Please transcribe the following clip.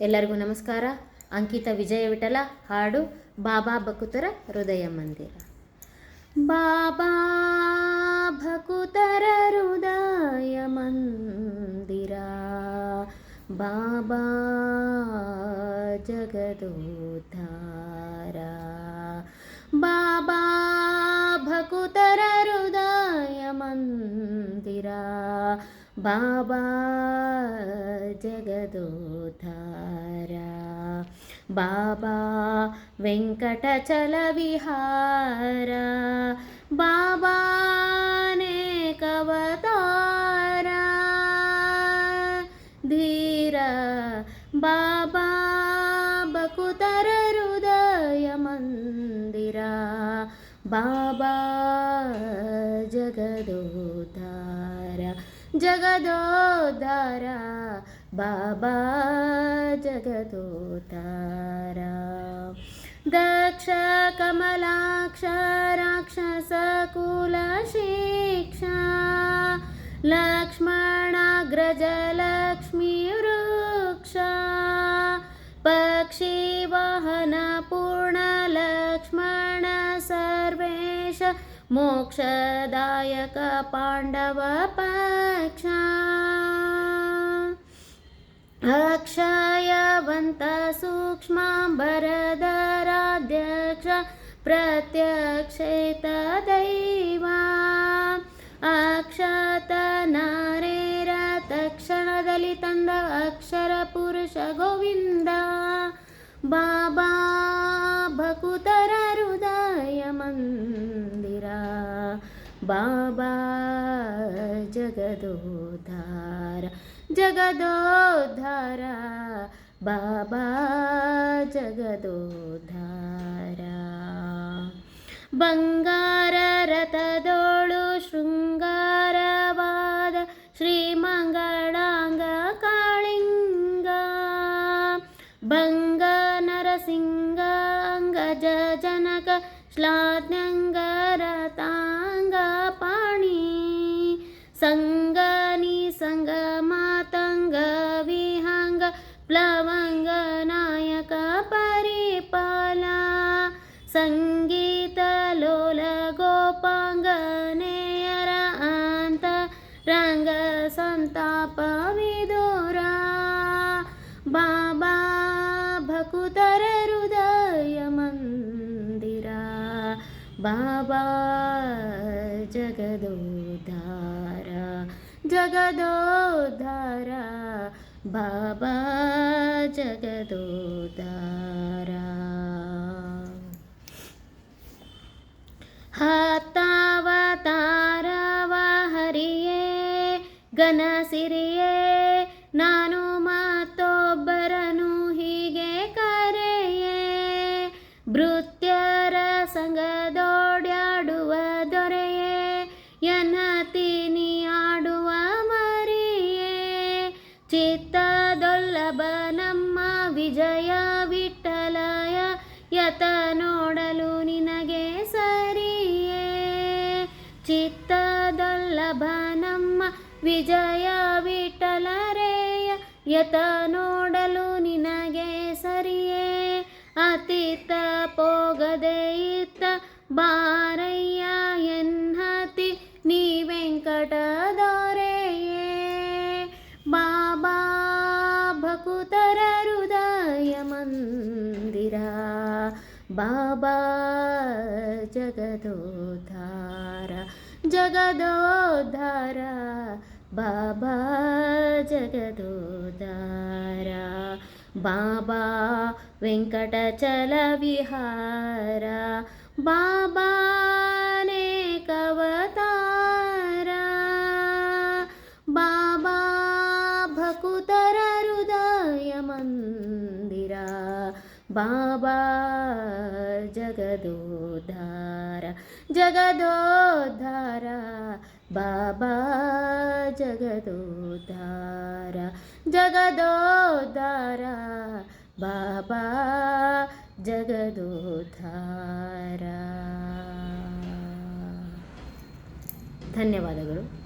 ಎಲ್ಲರಿಗೂ ನಮಸ್ಕಾರ. ಅಂಕಿತ ವಿಜಯ ವಿಠಲ, ಹಾಡು ಬಾಬಾ ಭಕುತರ ಹೃದಯ ಮಂದಿರ. ಬಾಬಾ ಭಕುತರ ಹೃದಯ ಮಂದಿರ. ಬಾಬಾ ಜಗದೋದ್ಧಾರ ಬಾಬಾ ಭಕುತರ ಹೃದಯ ಮಂದಿರ. ಬಾಬಾ జగదోధారా. బాబా వెంకటచల విహారా బాబా కవతారా. ధీర బాబా బకుతర హృదయ మందిరా బాబా जगदोदारा, बाबा जगदो तारा दक्ष, कमलाक्ष राक्षसकुलशिक्षा लक्ष्मणाग्रजलक्ष्मी वृक्षा, पक्षी, वाहन, पूर्ण लक्ष्मण, सर्वेश, मोक्षदायक पांडव पा अक्षयवन्त सूक्ष्मा प्रत्यक्षेत दैवा अक्षत नारेरतक्षणदलितन्द अक्षरपुरुष गोविन्द बाबा भकुतर हृदय मन्दिरा बाबा जगदुत्तर ಹೃದಯ ಮಂದಿರ ಬಾಬಾ ಜಗದೋದ್ಧಾರ ಜಗದೋದ್ಧಾರ ಬಾಬಾ ಜಗದೋದ್ಧಾರ ಬಂಗಾರ ರಥದೋಳು ಶೃಂಗಾರವಾದ ಶ್ರೀಮಂಗಳಾಂಗ ಕಾಳಿಂಗ ಭಂಗ ನರಸಿಂಗ ಅಂಗಜ ಜನಕ ಶ್ಲಾಘ್ಯಂಗರತಾಂಗ ಪಾಣಿ ಸಂಗನಿ ಸಂಗ ప్లవంగనాయక పరిపాల సంగీతలోల గోపాంగనేయర అంత రంగ సంతాప విదోరా. బాబా భకుతర హృదయ మందిరా. బాబా జగదోధార జగదోధార बाबा जगदोदारा। हातावतारव हरिये सिरिए ಯತ ನೋಡಲು ನಿನಗೆ ಸರಿಯೇ? ಚಿತ್ತದೊಲ್ಲಭ ನಮ್ಮ ವಿಜಯ ವಿಠಲರೇಯ ಯತ ನೋಡಲು ನಿನಗೆ ಸರಿಯೇ? ಅತಿತ ಪೋಗದೆ ಇತ್ತ ಬಾರಯ್ಯ बाबा जगदो धारा बाबा जगदो बाबा वेङ्कटचलविहारा बाबा ने कवतारा बाबा भकुतर हृदय मन्दिरा ಬಾಬಾ ಜಗದೋದ್ಧಾರ ಜಗದೋದ್ಧಾರ ಬಾಬಾ ಜಗದೋದ್ಧಾರ ಜಗದೋದ್ಧಾರ ಬಾಬಾ ಜಗದೋದ್ಧಾರ. ಧನ್ಯವಾದಗಳು.